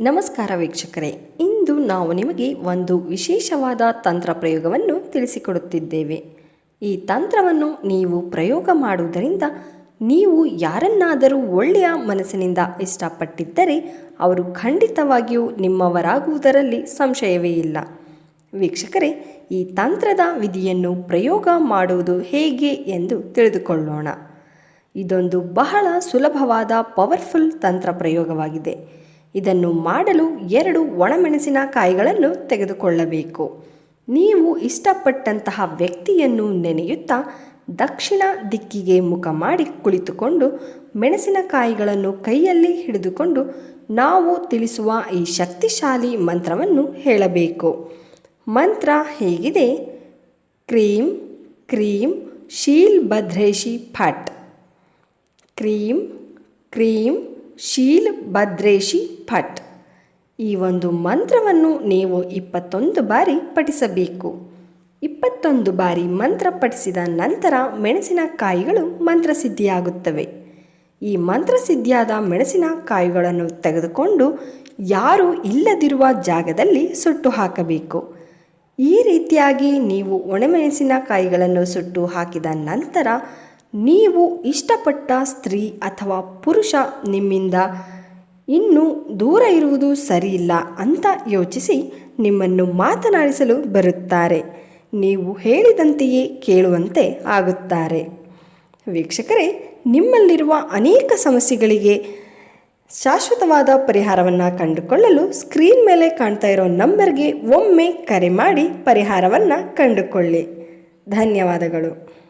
ನಮಸ್ಕಾರ ವೀಕ್ಷಕರೇ. ಇಂದು ನಾವು ನಿಮಗೆ ಒಂದು ವಿಶೇಷವಾದ ತಂತ್ರ ಪ್ರಯೋಗವನ್ನು ತಿಳಿಸಿಕೊಡುತ್ತಿದ್ದೇವೆ. ಈ ತಂತ್ರವನ್ನು ನೀವು ಪ್ರಯೋಗ ಮಾಡುವುದರಿಂದ ನೀವು ಯಾರನ್ನಾದರೂ ಒಳ್ಳೆಯ ಮನಸ್ಸಿನಿಂದ ಇಷ್ಟಪಟ್ಟಿದ್ದರೆ ಅವರು ಖಂಡಿತವಾಗಿಯೂ ನಿಮ್ಮವರಾಗುವುದರಲ್ಲಿ ಸಂಶಯವೇ ಇಲ್ಲ. ವೀಕ್ಷಕರೇ, ಈ ತಂತ್ರದ ವಿಧಿಯನ್ನು ಪ್ರಯೋಗ ಮಾಡುವುದು ಹೇಗೆ ಎಂದು ತಿಳಿದುಕೊಳ್ಳೋಣ. ಇದೊಂದು ಬಹಳ ಸುಲಭವಾದ, ಪವರ್ಫುಲ್ ತಂತ್ರ ಪ್ರಯೋಗವಾಗಿದೆ. ಇದನ್ನು ಮಾಡಲು ಎರಡು ಒಣಮೆಣಸಿನಕಾಯಿಗಳನ್ನು ತೆಗೆದುಕೊಳ್ಳಬೇಕು. ನೀವು ಇಷ್ಟಪಟ್ಟಂತಹ ವ್ಯಕ್ತಿಯನ್ನು ನೆನೆಯುತ್ತಾ ದಕ್ಷಿಣ ದಿಕ್ಕಿಗೆ ಮುಖ ಮಾಡಿ ಕುಳಿತುಕೊಂಡು ಮೆಣಸಿನಕಾಯಿಗಳನ್ನು ಕೈಯಲ್ಲಿ ಹಿಡಿದುಕೊಂಡು ನಾವು ತಿಳಿಸುವ ಈ ಶಕ್ತಿಶಾಲಿ ಮಂತ್ರವನ್ನು ಹೇಳಬೇಕು. ಮಂತ್ರ ಹೇಗಿದೆ? ಕ್ರೀಂ ಕ್ರೀಂ, ಶೀಲ್ ಭದ್ರೇಶಿ ಫಟ್ ಕ್ರೀಂ ಕ್ರೀಂ ಶೀಲ್ ಭದ್ರೇಶಿ ಫಟ್ ಈ ಒಂದು ಮಂತ್ರವನ್ನು ನೀವು ಇಪ್ಪತ್ತೊಂದು ಬಾರಿ ಪಠಿಸಬೇಕು. ಇಪ್ಪತ್ತೊಂದು ಬಾರಿ ಮಂತ್ರ ಪಠಿಸಿದ ನಂತರ ಮೆಣಸಿನಕಾಯಿಗಳು ಮಂತ್ರಸಿದ್ಧಿಯಾಗುತ್ತವೆ. ಈ ಮಂತ್ರಸಿದ್ಧಿಯಾದ ಮೆಣಸಿನಕಾಯಿಗಳನ್ನು ತೆಗೆದುಕೊಂಡು ಯಾರೂ ಇಲ್ಲದಿರುವ ಜಾಗದಲ್ಲಿ ಸುಟ್ಟು ಹಾಕಬೇಕು. ಈ ರೀತಿಯಾಗಿ ನೀವು ಒಣಮೆಣಸಿನಕಾಯಿಗಳನ್ನು ಸುಟ್ಟು ಹಾಕಿದ ನಂತರ ನೀವು ಇಷ್ಟಪಟ್ಟ ಸ್ತ್ರೀ ಅಥವಾ ಪುರುಷ ನಿಮ್ಮಿಂದ ಇನ್ನೂ ದೂರ ಇರುವುದು ಸರಿಯಿಲ್ಲ ಅಂತ ಯೋಚಿಸಿ ನಿಮ್ಮನ್ನು ಮಾತನಾಡಿಸಲು ಬರುತ್ತಾರೆ. ನೀವು ಹೇಳಿದಂತೆಯೇ ಕೇಳುವಂತೆ ಆಗುತ್ತಾರೆ. ವೀಕ್ಷಕರೇ, ನಿಮ್ಮಲ್ಲಿರುವ ಅನೇಕ ಸಮಸ್ಯೆಗಳಿಗೆ ಶಾಶ್ವತವಾದ ಪರಿಹಾರವನ್ನು ಕಂಡುಕೊಳ್ಳಲು ಸ್ಕ್ರೀನ್ ಮೇಲೆ ಕಾಣ್ತಾ ಇರೋ ನಂಬರ್ಗೆ ಒಮ್ಮೆ ಕರೆ ಮಾಡಿ ಪರಿಹಾರವನ್ನು ಕಂಡುಕೊಳ್ಳಿ. ಧನ್ಯವಾದಗಳು.